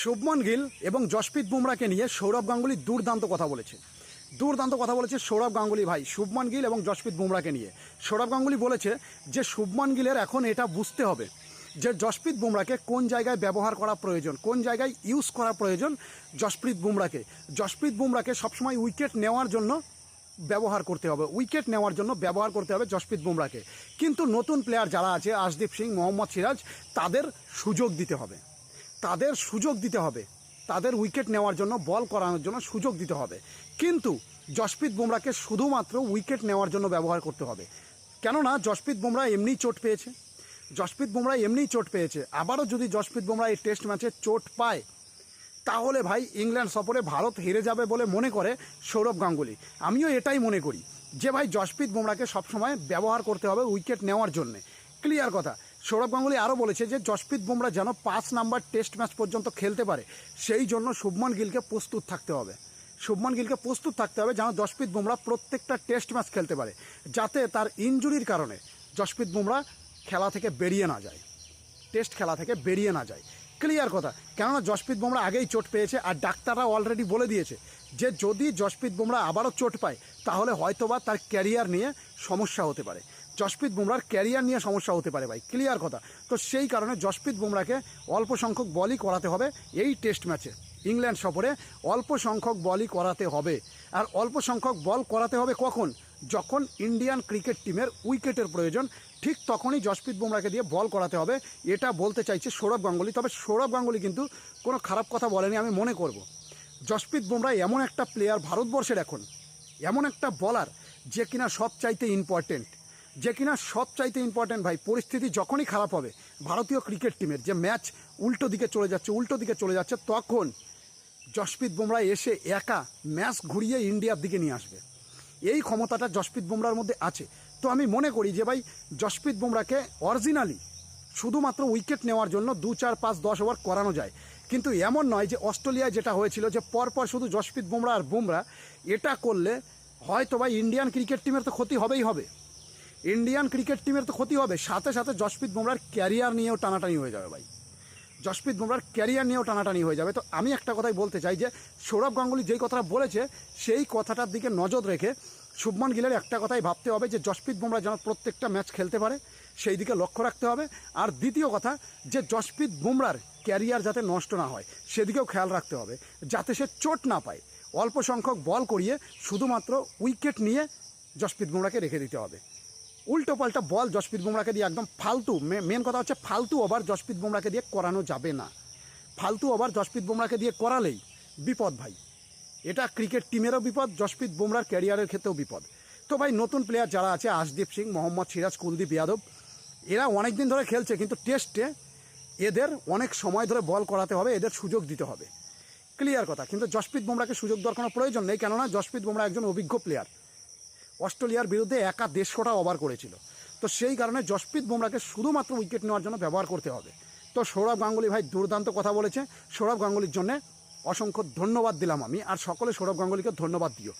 শুভমন গিল এবং জশপ্রীত বুমরাকে নিয়ে সৌরভ গাঙ্গুলি দুর্দান্ত কথা বলেছে। দুর্দান্ত কথা বলেছে সৌরভ গাঙ্গুলি ভাই, শুভমন গিল এবং জশপ্রীত বুমরাকে নিয়ে। সৌরভ গাঙ্গুলি বলেছে যে, শুভমন গিলের এখন এটা বুঝতে হবে যে জশপ্রীত বুমরাকে কোন জায়গায় ব্যবহার করা প্রয়োজন, কোন জায়গায় ইউজ করা প্রয়োজন জশপ্রীত বুমরাকে। জশপ্রীত বুমরাকে সবসময় উইকেট নেওয়ার জন্য ব্যবহার করতে হবে উইকেট নেওয়ার জন্য ব্যবহার করতে হবে জশপ্রীত বুমরাকে। কিন্তু নতুন প্লেয়ার যারা আছে, আশদীপ সিং, মোহাম্মদ সিরাজ, তাদের সুযোগ দিতে হবে। তাদের সুযোগ দিতে হবে। তাদের উইকেট নেওয়ার জন্য, বল করানোর জন্য সুযোগ দিতে হবে। কিন্তু জশপ্রীত বুমরাকে শুধুমাত্র উইকেট নেওয়ার জন্য ব্যবহার করতে হবে। কেননা জশপ্রীত বুমরা এমনিই চোট পেয়েছে। জশপ্রীত বুমরা এমনিই চোট পেয়েছে। আবারও যদি জশপ্রীত বুমরা এই টেস্ট ম্যাচে চোট পায়, তাহলে ভাই ইংল্যান্ড সফরে ভারত হেরে যাবে বলে মনে করে সৌরভ গাঙ্গুলি। আমিও এটাই মনে করি যে ভাই জশপ্রীত বুমরাকে সবসময় ব্যবহার করতে হবে উইকেট নেওয়ার জন্যে। ক্লিয়ার কথা। সৌরভ গাঙ্গুলি আরও বলেছে যে জশপ্রীত বুমরা যেন পাঁচ নাম্বার টেস্ট ম্যাচ পর্যন্ত খেলতে পারে, সেই জন্য শুভমান গিলকে প্রস্তুত থাকতে হবে। শুভমান গিলকে প্রস্তুত থাকতে হবে যেন জশপ্রীত বুমরা প্রত্যেকটা টেস্ট ম্যাচ খেলতে পারে, যাতে তার ইনজুরির কারণে জশপ্রীত বুমরা খেলা থেকে বেরিয়ে না যায়, টেস্ট খেলা থেকে বেরিয়ে না যায়। ক্লিয়ার কথা, কেননা জশপ্রীত বুমরা আগেই চোট পেয়েছে আর ডাক্তাররা অলরেডি বলে দিয়েছে যে যদি জশপ্রীত বুমরা আবারও চোট পায়, তাহলে হয়তোবা তার ক্যারিয়ার নিয়ে সমস্যা হতে পারে। জশপ্রীত বুমরার ক্যারিয়ার নিয়ে সমস্যা হতে পারে ভাই ক্লিয়ার কথা। তো সেই কারণে জশপ্রীত বুমরাকে অল্প সংখ্যক বলই করাতে হবে এই টেস্ট ম্যাচে ইংল্যান্ড সফরে অল্প সংখ্যক বলই করাতে হবে। আর অল্প সংখ্যক বল করাতে হবে কখন? যখন ইন্ডিয়ান ক্রিকেট টিমের উইকেটের প্রয়োজন, ঠিক তখনই জশপ্রীত বুমরাকে দিয়ে বল করাতে হবে। এটা বলতে চাইছে সৌরভ গাঙ্গুলি, তবে সৌরভ গাঙ্গুলি কিন্তু কোনো খারাপ কথা বলেনি, আমি মনে করব। জশপ্রীত বুমরা এমন একটা প্লেয়ার ভারতবর্ষের এখন, এমন একটা বলার যে কিনা সব চাইতে ইম্পর্টেন্ট যে কিনা সব চাইতে ইম্পর্টেন্ট ভাই, পরিস্থিতি যখনই খারাপ হবে, ভারতীয় ক্রিকেট টিমের যে ম্যাচ উল্টো দিকে চলে যাচ্ছে, উল্টো দিকে চলে যাচ্ছে, তখন জশপ্রীত বুমরা এসে একা ম্যাচ ঘুরিয়ে ইন্ডিয়ার দিকে নিয়ে আসবে। এই ক্ষমতাটা জশপ্রীত বুমরার মধ্যে আছে। তো আমি মনে করি যে ভাই জশপ্রীত বুমরাকে অরিজিনালি শুধুমাত্র উইকেট নেওয়ার জন্য দু, চার, পাঁচ, দশ ওভার করানো যায়। কিন্তু এমন নয় যে অস্ট্রেলিয়ায় যেটা হয়েছিল যে পরপর শুধু জশপ্রীত বুমরা আর বুমরা, এটা করলে হয়তো ভাই ইন্ডিয়ান ক্রিকেট টিমের তো ক্ষতি হবেই হবে। ইন্ডিয়ান ক্রিকেট টিমের তো ক্ষতি হবে। সাথে সাথে জশপ্রীত বুমরার ক্যারিয়ার নিয়েও টানাটানি হয়ে যাবে ভাই। জশপ্রীত বুমরার ক্যারিয়ার নিয়েও টানাটানি হয়ে যাবে। তো আমি একটা কথাই বলতে চাই যে, সৌরভ গাঙ্গুলি যেই কথাটা বলেছে, সেই কথাটার দিকে নজর রেখে শুভমান গিলের একটা কথাই ভাবতে হবে যে জশপ্রীত বুমরা যেন প্রত্যেকটা ম্যাচ খেলতে পারে, সেই দিকে লক্ষ্য রাখতে হবে। আর দ্বিতীয় কথা, যে জশপ্রীত বুমরার ক্যারিয়ার যাতে নষ্ট না হয়, সেদিকেও খেয়াল রাখতে হবে, যাতে সে চোট না পায়। অল্প সংখ্যক বল করিয়ে শুধুমাত্র উইকেট নিয়ে জশপ্রীত বুমরাকে রেখে দিতে হবে। উল্টো পাল্টা বল জশপ্রীত বুমরাকে দিয়ে একদম ফালতু। মেন কথা হচ্ছে ফালতু ওভার জশপ্রীত বুমরাকে দিয়ে করানো যাবে না। ফালতু ওভার জশপ্রীত বুমরাকে দিয়ে করালেই বিপদ ভাই। এটা ক্রিকেট টিমেরও বিপদ জশপ্রীত বুমরার ক্যারিয়ারের ক্ষেত্রেও বিপদ। তো ভাই, নতুন প্লেয়ার যারা আছে, আশদীপ সিং, মোহাম্মদ সিরাজ, কুলদীপ যাদব, এরা অনেক দিন ধরে খেলছে, কিন্তু টেস্টে এদের অনেক সময় ধরে বল করাতে হবে, এদের সুযোগ দিতে হবে। ক্লিয়ার কথা। কিন্তু জশপ্রীত বুমরাকে সুযোগ দেওয়ার কোনো প্রয়োজন নেই, কেননা জশপ্রীত বুমরা একজন অভিজ্ঞ প্লেয়ার অস্ট্রেলিয়ার বিরুদ্ধে একা দেড়শোটা ওভার করেছিল। তো সেই কারণে জসপ্রীত বুমরাকে শুধুমাত্র উইকেট নেওয়ার জন্য ব্যবহার করতে হবে। তো সৌরভ গাঙ্গুলি ভাই দুর্দান্ত কথা বলেছে। সৌরভ গাঙ্গুলির জন্য অসংখ্য ধন্যবাদ দিলাম আমি। আর সকলে সৌরভ গাঙ্গুলিকে ধন্যবাদ দিও।